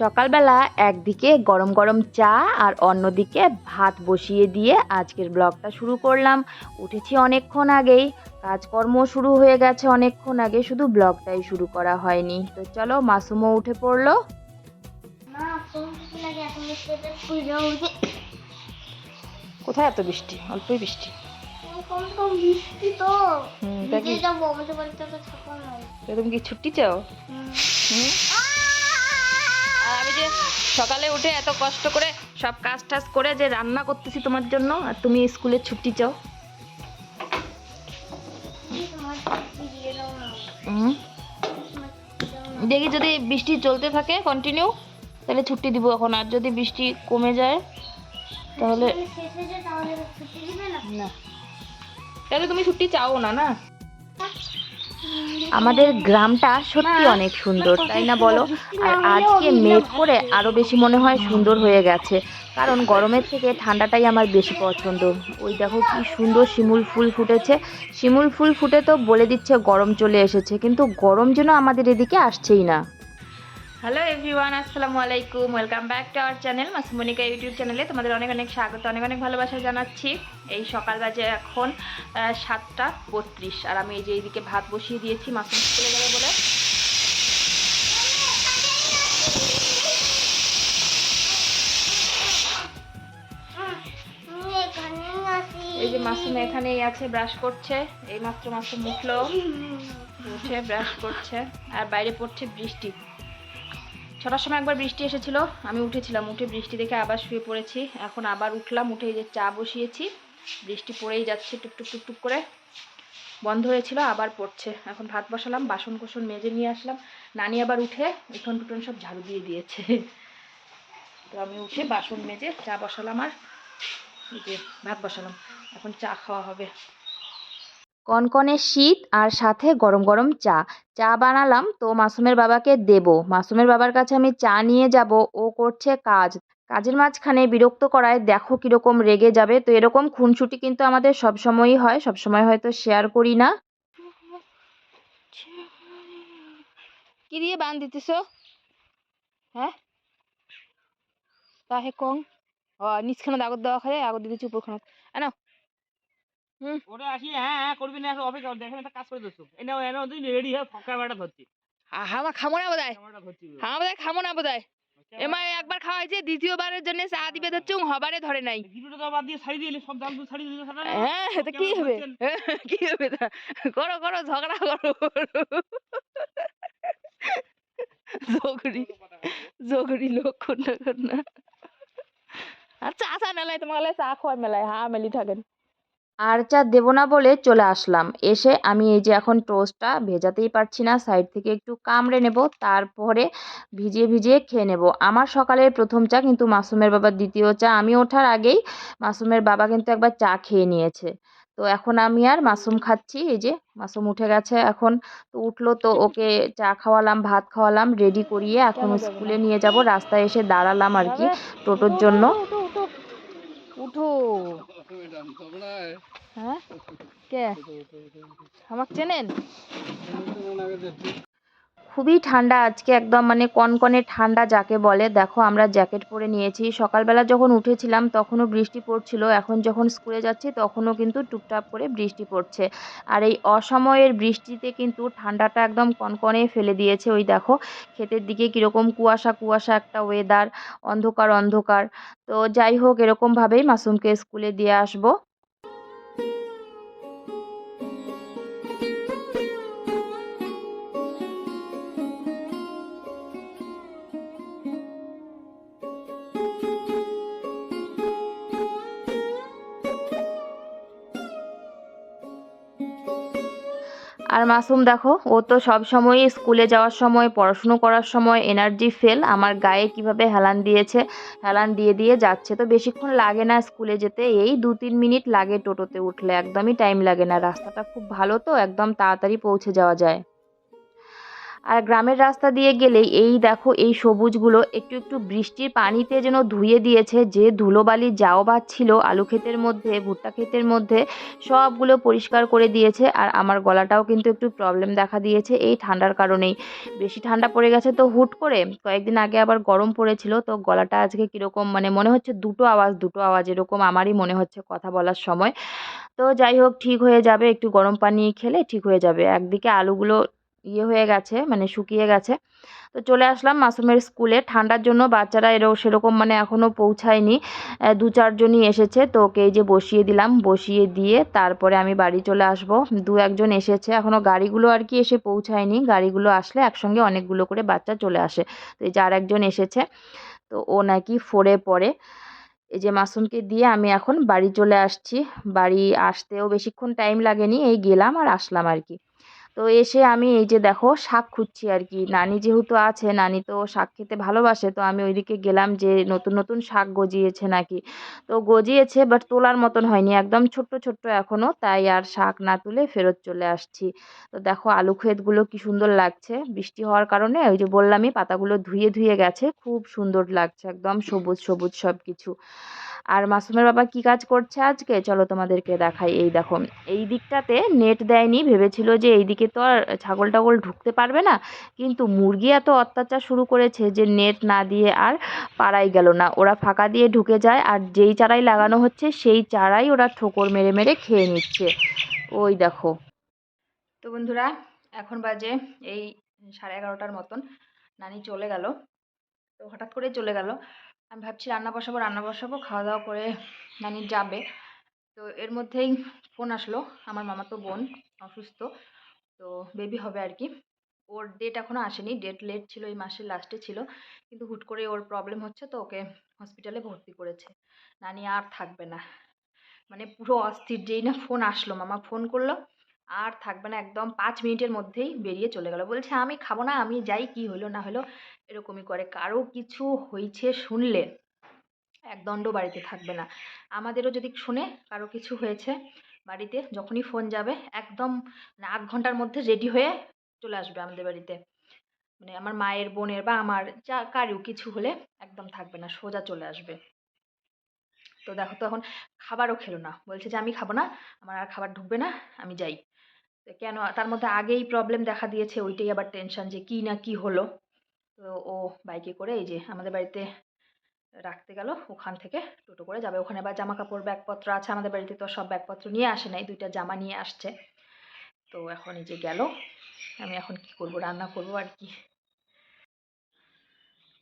সকালবেলা একদিকে গরম গরম চা আর অন্যদিকে ভাত বসিয়ে দিয়ে আজকের ব্লগটা শুরু করলাম। উঠেছি অনেকক্ষণ আগেই। কাজকর্ম শুরু হয়ে গেছে অনেকক্ষণ আগে শুধু ব্লগটাই শুরু করা হয়নি। তো চলো মাসুমও উঠে পড়ল। কোথায় এত বৃষ্টি? অল্পই বৃষ্টি। তুমি কি ছুটি চাও? হুম? আমি যে সকালে উঠে এত কষ্ট করে সব কাজ টাজ করে যে রান্না করতেছি তোমার জন্য, আর তুমি স্কুলে ছুটি চাও। দেখি যদি বৃষ্টি চলতে থাকে কন্টিনিউ তাহলে ছুটি দিব এখন। আর যদি বৃষ্টি কমে যায়, তাহলে তাহলে তুমি ছুটি চাও না না? আমাদের গ্রামটা সত্যি অনেক সুন্দর, তাই না বলো? আর আজকে মেঘ করে আরও বেশি মনে হয় সুন্দর হয়ে গেছে, কারণ গরমের থেকে ঠান্ডাটাই আমার বেশি পছন্দ। ওই দেখো কি সুন্দর শিমুল ফুল ফুটেছে, শিমুল ফুল ফুটে তো বলে দিচ্ছে গরম চলে এসেছে, কিন্তু গরম যেন আমাদের এদিকে আসছেই না। হ্যালো এভরিওয়ান আসসালামু আলাইকুম। Welcome back to our channel Masumonika YouTube চ্যানেলে তোমাদের অনেক অনেক স্বাগত, অনেক অনেক ভালোবাসা জানাচ্ছি। এই সকাল বাজে এখন সাতটা বত্রিশ, আর আমি এই যে এইদিকে ভাত বসিয়ে দিয়েছি মাসুম স্কুলে যাবে বলে। এই যে মাসুম এখানেই আছে ব্রাশ করছে। এই মাত্র মাসুম উঠল, উঠে ব্রাশ করছে, আর বাইরে পড়ছে বৃষ্টি। ছটার সময় একবার বৃষ্টি এসেছিল, আমি উঠেছিলাম, উঠে বৃষ্টি দেখে আবার শুয়ে পড়েছি। এখন আবার উঠলাম, উঠে এই যে চা বসিয়েছি, বৃষ্টি পড়েই যাচ্ছে টুকটুক টুকটুক করে। বন্ধ হয়েছিল, আবার পড়ছে। এখন ভাত বসালাম বাসন কোসন মেজে নিয়ে আসলাম। নানি আবার উঠে উঠোন টুটন সব ঝাড়ু দিয়ে দিয়েছে। তো আমি উঠে বাসন মেজে চা বসালাম আর যে ভাত বসালাম। এখন চা খাওয়া হবে। কনকনে শীত আর সাথে গরম গরম চা। চা বানালাম, তো মাসুমের বাবাকে দেব। মাসুমের বাবার কাছে আমি চা নিয়ে যাব, ও করছে কাজ। কাজের মাঝখানে বিরক্ত করায় দেখো কীরকম রেগে যাবে। তো এরকম খুনসুটি কিন্তু আমাদের সব সময়ই হয়, সব সময় হয়তো শেয়ার করি না। কি দিয়ে বান দিতেছ? হ্যাঁ? তাহে কং। ও, নিচখানে আগর দেওয়া খায় আগর দিতেছি উপরখানে আনো ওটা আসি হ্যাঁ হ্যাঁ করবি না অপেক্ষা দেখেন একটা কাজ করে দিচ্ছ। এনে এনে তুই রেডি হয়ে ক্যামেরাটা ধরছি। হামা খামো না বোধহয়। ক্যামেরাটা হামা বোধহয় খামো না বোধহয়। এমা একবার দ্বিতীয়বারের জন্য চা দিবে ধরছে হবারে ধরে নাই। বাদ দিয়ে ছাড়ি দিলি সব জাল ছাড়ি দিলি হ্যাঁ তো কি হবে? কি হবে করো করো ঝগড়া করো জগরি জগরি লোক কন্যা কন্যা। আর চা চা মেলায় তোমাকে চা খাওয়ার মেলায় হা মেলি থাকেন আর চা দেবো না বলে চলে আসলাম। এসে আমি এই যে এখন টোস্টটা ভেজাতেই পারছি না সাইড থেকে একটু কামড়ে নেব তারপরে ভিজিয়ে ভিজিয়ে খেয়ে নেব। আমার সকালের প্রথম চা কিন্তু মাসুমের বাবার দ্বিতীয় চা। আমি ওঠার আগেই মাসুমের বাবা কিন্তু একবার চা খেয়ে নিয়েছে। তো এখন আমি আর মাসুম খাচ্ছি এই যে মাসুম উঠে গেছে এখন। তো উঠল তো ওকে চা খাওয়ালাম ভাত খাওয়ালাম রেডি করিয়ে এখন স্কুলে নিয়ে যাব রাস্তায় এসে দাঁড়ালাম আর কি টোটোর জন্য। উঠো। হ্যাঁ? কে? আমাকে চেনেন? খুবই ঠান্ডা আজকে, একদম মানে কনকনে ঠান্ডা যাকে বলে। দেখো, আমরা জ্যাকেট পরে নিয়েছি। সকালবেলা যখন উঠেছিলাম, তখনও বৃষ্টি পড়ছিল। এখন যখন স্কুলে যাচ্ছি, তখনও কিন্তু টুপটাপ করে বৃষ্টি পড়ছে। আর এই অসময়ের বৃষ্টিতে কিন্তু ঠান্ডাটা একদম কনকনে ফেলে দিয়েছে। ওই দেখো, ক্ষেতের দিকে কীরকম কুয়াশা কুয়াশা একটা ওয়েদার অন্ধকার অন্ধকার। তো যাই হোক, এরকমভাবেই মাসুমকে স্কুলে দিয়ে আসব। আর মাসুম দেখো, ও তো সব সময় স্কুলে যাওয়ার সময়, পড়াশুনো করার সময় এনার্জি ফেল আমার গায়ে কীভাবে হেলান দিয়েছে, হেলান দিয়ে দিয়ে যাচ্ছে। তো বেশিক্ষণ লাগে না স্কুলে যেতে, এই দু তিন মিনিট লাগে টোটোতে উঠলে, একদমই টাইম লাগে না, রাস্তাটা খুব ভালো তো, একদম তাড়াতাড়ি পৌঁছে যাওয়া যায়। আর গ্রামের রাস্তা দিয়ে গেলেই এই দেখো, এই সবুজগুলো একটু একটু বৃষ্টির পানিতে যেন ধুয়ে দিয়েছে, যে ধুলোবালি যাও ছিল, আলু ক্ষেতের মধ্যে, ভুট্টা ক্ষেতের মধ্যে, সবগুলো পরিষ্কার করে দিয়েছে আর আমার গলাটাও কিন্তু একটু প্রবলেম দেখা দিয়েছে, এই ঠান্ডার কারণেই। বেশি ঠান্ডা পড়ে গেছে তো হুট করে, কয়েকদিন আগে আবার গরম পড়েছিল, তো গলাটা আজকে কীরকম মানে মনে হচ্ছে দুটো আওয়াজ দুটো আওয়াজ এরকম আমারই মনে হচ্ছে কথা বলার সময়। তো যাই হোক, ঠিক হয়ে যাবে, একটু গরম পানি খেলে ঠিক হয়ে যাবে। একদিকে আলুগুলো ইয়ে হয়ে গেছে মানে শুকিয়ে গেছে। তো চলে আসলাম মাসুমের স্কুলে। ঠান্ডার জন্য বাচ্চারা এরও সেরকম মানে এখনও পৌঁছায়নি। দু চারজনই এসেছে। তো ওকে যে বসিয়ে দিলাম। বসিয়ে দিয়ে তারপরে আমি বাড়ি চলে আসব। দু একজন এসেছে। এখনও গাড়িগুলো আর কি এসে পৌঁছায়নি। গাড়িগুলো আসলে একসঙ্গে অনেকগুলো করে বাচ্চা চলে আসে। তো এই যে আর একজন এসেছে। তো ও নাকি ফোরে পড়ে। এই যে মাসুমকে দিয়ে আমি এখন বাড়ি চলে আসছি। বাড়ি আসতেও বেশিক্ষণ টাইম লাগেনি। এই গেলাম আর আসলাম আর কি। তো এসে আমি এই যে দেখো শাক খুঁজছি আর কি নানি যেহেতু আছে, নানি তো শাক খেতে ভালোবাসে, তো আমি ওইদিকে গেলাম যে নতুন নতুন শাক গজিয়েছে নাকি। তো গজিয়েছে বাট তোলার মতন হয়নি, একদম ছোট্ট ছোট্ট এখনও তাই আর শাক না তুলে ফেরত চলে আসছি। তো দেখো আলু ক্ষেতগুলো কি সুন্দর লাগছে। বৃষ্টি হওয়ার কারণে ওই যে বললামই পাতাগুলো ধুয়ে ধুয়ে গেছে, খুব সুন্দর লাগছে, একদম সবুজ সবুজ সব কিছু আর মাসুমের বাবা কি কাজ করছে আজকে? চলো তোমাদেরকে দেখাই। এই দেখো, এই দিকটাতে নেট দেয়নি। ভেবেছিল যে এই দিকে তো আর ছাগল টাগল ঢুকতে পারবে না। কিন্তু মুরগি এত অত্যাচার শুরু করেছে যে নেট না দিয়ে আর পারাই গেল না। ওরা ফাঁকা দিয়ে ঢুকে যায় আর যেই চারাই লাগানো হচ্ছে, সেই চারাই ওরা ঠোকর মেরে মেরে খেয়ে নিচ্ছে। ওই দেখো। তো বন্ধুরা, এখন বাজে এই সাড়ে এগারোটার মতন। নানি চলে গেল। তো হঠাৎ করে চলে গেল। আমি ভাবছি রান্না বসাবো রান্না বসাবো খাওয়া দাওয়া করে নানি যাবে। তো এর মধ্যেই ফোন আসলো, আমার মামাতো বোন অসুস্থ, তো বেবি হবে আর কি। ওর ডেট এখনও আসেনি ডেট লেট ছিল, এই মাসের লাস্টে ছিল, কিন্তু হুট করে ওর প্রবলেম হচ্ছে তো, ওকে হসপিটালে ভর্তি করেছে। নানি আর থাকবে না। মানে পুরো অস্থির, যেই না ফোন আসলো, মামা ফোন করল, আর থাকবে না, একদম পাঁচ মিনিটের মধ্যেই বেরিয়ে চলে গেল। বলছে, আমি খাব না, আমি যাই, কি হলো না হলো এরকমই করে। কারও কিছু হয়েছে শুনলে এক দণ্ড বাড়িতে থাকবে না। আমাদেরও যদি শুনে কারও কিছু হয়েছে বাড়িতে, যখনই ফোন যাবে, একদম মানে আধ ঘণ্টার মধ্যে রেডি হয়ে চলে আসবে আমাদের বাড়িতে। মানে আমার মায়ের, বোনের বা আমার যা কারও কিছু হলে একদম থাকবে না, সোজা চলে আসবে। তো দেখো তো এখন খাবারও খেলো না। বলছে যে আমি খাব না, আমার আর খাবার ঢুকবে না, আমি যাই। কেন? তার মধ্যে আগেই প্রবলেম দেখা দিয়েছে, ওইটাই আবার টেনশন যে কী না কী হলো। তো ও বাইকে করে এই যে আমাদের বাড়িতে রাখতে গেল। ওখান থেকে টোটো করে যাবে। ওখানে আবার জামা কাপড় ব্যাগপত্র আছে আমাদের বাড়িতে তো সব ব্যাগপত্র নিয়ে আসে নাই। দুইটা জামা নিয়ে আসছে। তো এখন এই যে গেল। আমি এখন কি করব, রান্না করব আর কি?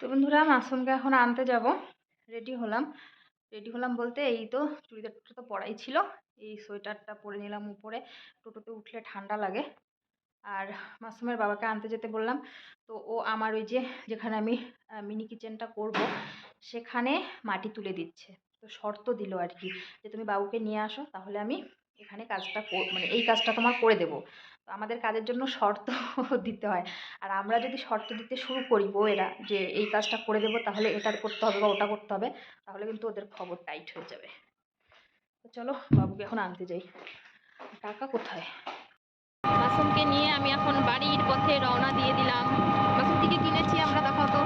তো বন্ধুরা, মাসুমকে এখন আনতে যাব। রেডি হলাম। রেডি হলাম বলতে এই তো চুড়িদারটা তো পরাই ছিল। এই সোয়েটারটা পরে নিলাম উপরে। টোটোতে উঠলে ঠান্ডা লাগে। আর মাসুমের বাবাকে আনতে যেতে বললাম। তো ও আমার ওই যে, যেখানে আমি মিনি কিচেনটা করব, সেখানে মাটি তুলে দিচ্ছে। তো শর্ত দিল আর কি যে, তুমি বাবুকে নিয়ে আসো, তাহলে আমি এখানে কাজটা মানে এই কাজটা তোমার করে দেবো। তো আমাদের কাজের জন্য শর্ত দিতে হয়। আর আমরা যদি শর্ত দিতে শুরু করি বউয়েরা, যে এই কাজটা করে দেবো, তাহলে এটা করতে হবে বা ওটা করতে হবে, তাহলে কিন্তু ওদের খবর টাইট হয়ে যাবে। তো চলো, বাবুকে এখন আনতে যাই। টাকা কোথায়? মাসুমকে নিয়ে আমি এখন বাড়ির পথে রওনা দিয়ে দিলাম। মাসুম থেকে কিনেছি আমরা দেখো তো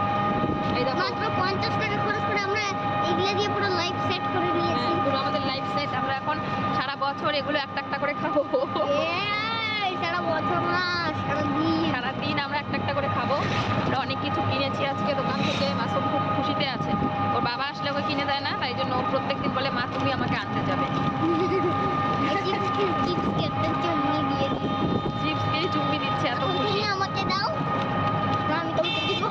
এই দেখো মাত্র পঞ্চাশ টাকা খরচ করে আমরা এগুলো দিয়ে পুরো লাইফ সেট করে নিয়েছি হ্যাঁ, পুরো আমাদের লাইফ সেট আমরা এখন সারা বছর এগুলো একটা একটা করে খাব এই সারা বছর না সারা দিন সারাদিন আমরা একটা একটা করে খাব আমরা অনেক কিছু কিনেছি আজকে দোকান থেকে মাসুম খুব খুশিতে আছে ওর বাবা আসলে ওকে কিনে দেয় না তাই জন্য ও প্রত্যেকদিন বলে মা তুমি আমাকে আনতে যাবে চিপস চিপস একটা জন্য দিয়ে দিই চিপসকেই চুম্বি দিচ্ছে এত এখন খুশি তুমি আমাকে দাও না আমি তোমাকে দিব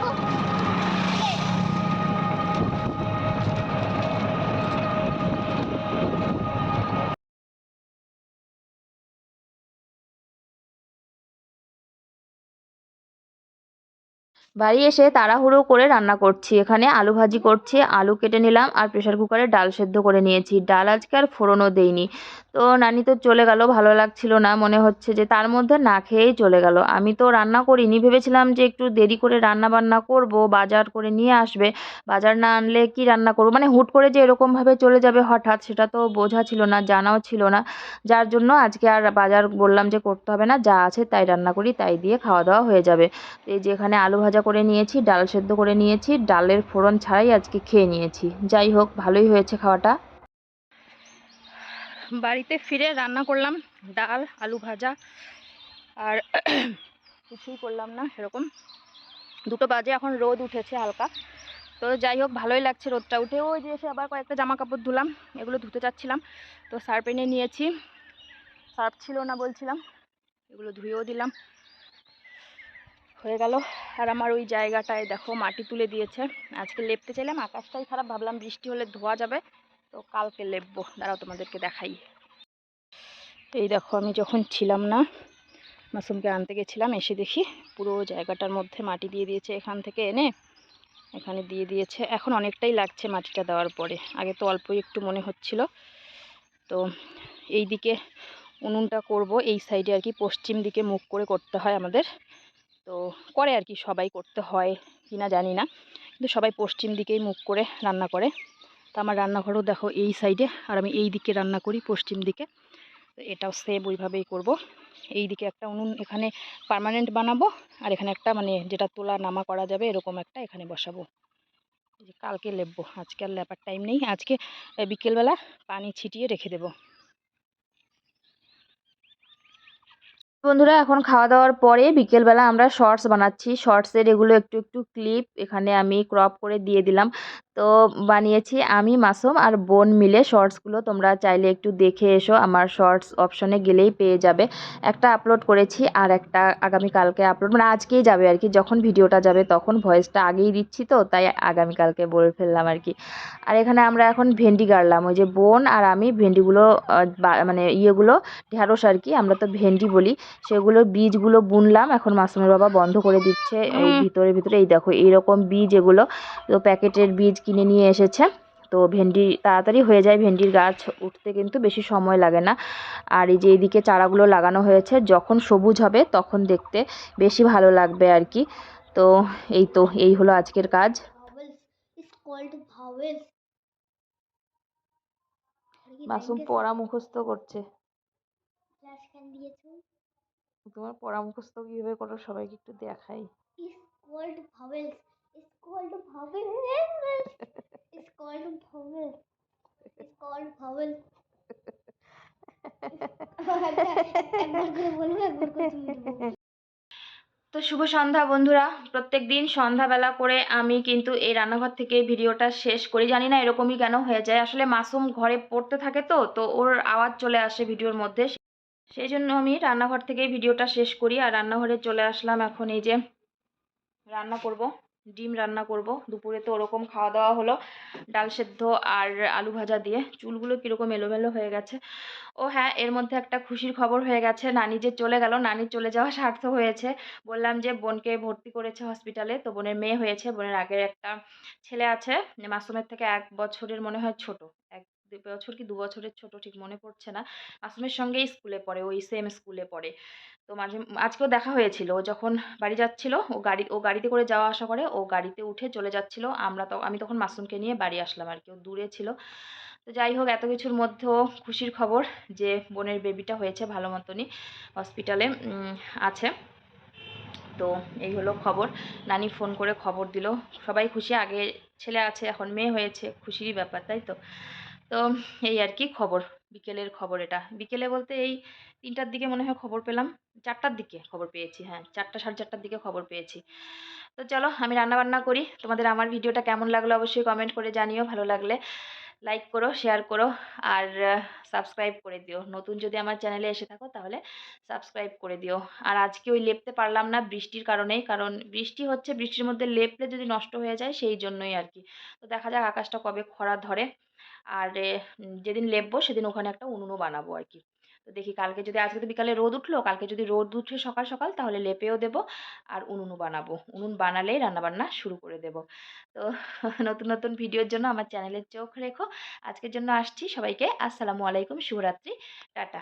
বাড়ি এসে তাড়াহুড়ো করে রান্না করছি। এখানে আলু ভাজি করছি, আলু কেটে নিলাম আর প্রেশার কুকারে ডাল সেদ্ধ করে নিয়েছি। ডাল আজকে আর ফোড়নও দেইনি। তো নানি তো চলে গেল, ভালো লাগছিল না, মনে হচ্ছে যে তার মধ্যে না খেয়েই চলে গেল। আমি তো রান্না করিনি, ভেবেছিলাম যে একটু দেরি করে রান্না বান্না করব, বাজার করে নিয়ে আসবে। বাজার না আনলে কি রান্না করব? মানে হুট করে যে এরকমভাবে চলে যাবে হঠাৎ, সেটা তো বোঝা ছিল না, জানাও ছিল না। যার জন্য আজকে আর বাজার বললাম যে করতে হবে না, যা আছে তাই রান্না করি, তাই দিয়ে খাওয়া দাওয়া হয়ে যাবে। এই যে এখানে আলু ভাজা করে নিয়েছি, ডাল সেদ্ধ করে নিয়েছি, ডালের ফোড়ন ছাড়াই আজকে খেয়ে নিয়েছি। যাই হোক, ভালোই হয়েছে খাওয়াটা। বাড়িতে ফিরে রান্না করলাম, ডাল, আলু ভাজা আর কিছুই করলাম না এরকম দুটো বাজে, এখন রোদ উঠেছে হালকা। তো যাই হোক, ভালোই লাগছে রোদটা উঠে। ওই যে এসে আবার কয়েকটা জামা কাপড় ধুলাম, এগুলো ধুতে চাচ্ছিলাম। তো সার্ফ এনে নিয়েছি। সার্ফ ছিল না বলছিলাম, এগুলো ধুয়েও দিলাম। হয়ে গেল। আর আমার ওই জায়গাটায় দেখো মাটি তুলে দিয়েছে। আজকে লেপতে চাইলাম, আকাশটাই খারাপ, ভাবলাম বৃষ্টি হলে ধোয়া যাবে। তো কালকে লেপবো। দাঁড়াও তোমাদেরকে দেখাই। এই দেখো আমি যখন ছিলাম না, মাসুমকে আনতে গেছিলাম, এসে দেখি পুরো জায়গাটার মধ্যে মাটি দিয়ে দিয়েছে এখান থেকে এনে, এখানে দিয়ে দিয়েছে। এখন অনেকটাই লাগছে মাটিটা দেওয়ার পরে। আগে তো অল্পই একটু মনে হচ্ছিল। তো এই দিকে উনুনটা করব, এই সাইডে আর কি পশ্চিম দিকে মুখ করে করতে হয় আমাদের। তো করে আর কি সবাই করতে হয় কি না জানি না। কিন্তু সবাই পশ্চিম দিকেই মুখ করে রান্না করে। তো আমার রান্নাঘরও দেখো এই সাইডে আর আমি এই দিকে রান্না করি পশ্চিম দিকে। তো এটাও সেম ওইভাবেই করব। এই দিকে একটা উনুন এখানে পার্মানেন্ট বানাবো, আর এখানে একটা মানে যেটা তোলা নামা করা যাবে এরকম একটা এখানে বসাবো। কালকে লেপবো, আজকে আর লেপার টাইম নেই। আজকে বিকেলবেলা পানি ছিটিয়ে রেখে দেবো। বন্ধুরা, এখন খাওয়া দাওয়ার পরে বিকেলবেলা আমরা শর্টস বানাচ্ছি। শর্টসের এগুলো একটু একটু ক্লিপ এখানে আমি ক্রপ করে দিয়ে দিলাম। তো বানিয়েছি আমি মাসুম আর বোন মিলে শর্টসগুলো। তোমরা চাইলে একটু দেখে এসো আমার শর্টস অপশনে গেলেই পেয়ে যাবে। একটা আপলোড করেছি আর একটা আগামীকালকে আপলোড মানে আজকেই যাবে আর কি। যখন ভিডিওটা যাবে তখন ভয়েসটা আগেই দিচ্ছি তো তাই আগামীকালকে বলে ফেললাম আর কি। আর এখানে আমরা এখন ভেন্ডি গাড়লাম ওই যে বোন আর আমি ভেন্ডিগুলো মানে ইয়েগুলো ঢ্যাঁড়স আর কি আমরা তো ভেন্ডি বলি সেগুলো বীজগুলো বুনলাম এখন মাসুমের বাবা বন্ধ করে দিচ্ছে ভিতরে ভিতরে এই দেখো এইরকম বীজ এগুলো তো প্যাকেটের বীজ কিনে নিয়ে এসেছে। তো ভেন্ডি তাড়াতাড়ি হয়ে যায় ভেন্ডির গাছ উঠতে কিন্তু বেশি সময় লাগে না। আর এই যে এইদিকে চারাগুলো লাগানো হয়েছে যখন সবুজ হবে তখন দেখতে বেশি ভালো লাগবে আর কি। তো এই তো এই হলো আজকের কাজ। মাসুম পড়া মুখস্থ করছে। ক্লাস কেন দিয়েছ তোমার পড়া মুখস্থ কীভাবে করো? সবাইকে একটু দেখাই। Is called called vowels is called called বলব একবার করে তুমি বলবে তো শুভ সন্ধ্যা বন্ধুরা। প্রত্যেক দিন সন্ধ্যাবেলা করে আমি কিন্তু এই রান্নাঘর থেকে ভিডিওটা শেষ করি। জানি না এরকমই কেন হয়ে যায়। আসলে মাসুম ঘরে পড়তে থাকে তো তো ওর আওয়াজ চলে আসে ভিডিওর মধ্যে। সেই জন্য আমি রান্নাঘর থেকেই ভিডিওটা শেষ করি। আর রান্নাঘরে চলে আসলাম এখন এই যে রান্না করব। ডিম রান্না করব। দুপুরে তো ওরকম খাওয়া দাওয়া হলো ডাল সেদ্ধ আর আলু ভাজা দিয়ে। চুলগুলো কীরকম এলোমেলো হয়ে গেছে। ও হ্যাঁ এর মধ্যে একটা খুশির খবর হয়ে গেছে। নানি যে চলে গেল, নানি চলে যাওয়া সার্থক হয়েছে। বললাম যে, বোনকে ভর্তি করেছে হসপিটালে তো বোনের মেয়ে হয়েছে। বোনের আগের একটা ছেলে আছে। মাসুমের থেকে এক বছরের মনে হয় ছোট। এক দু বছর কি দু বছরের ছোট ঠিক মনে পড়ছে না। মাসুমের সঙ্গেই স্কুলে পড়ে, ওই সেম স্কুলে পড়ে। তো মাঝে, আজকেও দেখা হয়েছিল। ও যখন বাড়ি যাচ্ছিল, ও গাড়ি, ও গাড়িতে করে যাওয়া আসা করে, ও গাড়িতে উঠে চলে যাচ্ছিল। আমরা তো, আমি তখন মাসুমকে নিয়ে বাড়ি আসলাম আর কি। ও দূরে ছিল। তো যাই হোক, এত কিছুর মধ্যেও খুশির খবর যে বোনের বেবিটা হয়েছে ভালো মতনই হসপিটালে আছে। তো এই হলো খবর। নানি ফোন করে খবর দিল। সবাই খুশি, আগে ছেলে আছে, এখন মেয়ে হয়েছে। খুশিরই ব্যাপার, তাই তো? তো এই আর কি খবর, বিকেলের খবর এটা। বিকেলে বলতে এই তিনটার দিকে মনে হয় খবর পেলাম, চারটার দিকে খবর পেয়েছি হ্যাঁ চারটা সাড়ে চারটার দিকে খবর পেয়েছি। তো চলো আমি রান্না বান্না করি, তোমাদের আমার ভিডিওটা কেমন লাগল অবশ্যই কমেন্ট করে জানিও, ভালো লাগলে লাইক করো শেয়ার করো, আর সাবস্ক্রাইব করে দিও। নতুন যদি আমার চ্যানেলে এসে থাকো তাহলে সাবস্ক্রাইব করে দিও। আর আজকে ওই লেপতে পারলাম না বৃষ্টির কারণেই, কারণ বৃষ্টি হচ্ছে, বৃষ্টির মধ্যে লেপলে যদি নষ্ট হয়ে যায়, সেই জন্যই আর কি তো দেখা যাক আকাশটা কবে খরা ধরে। আর যেদিন লেপবো সেদিন ওখানে একটা উনুনও বানাবো আর কি। তো দেখি কালকে যদি, আজকে তো বিকালে রোদ উঠল, কালকে যদি রোদ উঠে সকাল সকাল তাহলে লেপেও দেবো আর উনুনও বানাবো। উনুন বানালেই রান্নাবান্না শুরু করে দেব। তো নতুন নতুন ভিডিওর জন্য আমার চ্যানেলের চোখ রেখো। আজকের জন্য আসছি সবাইকে। আসসালামু আলাইকুম, শুভরাত্রি। টাটা।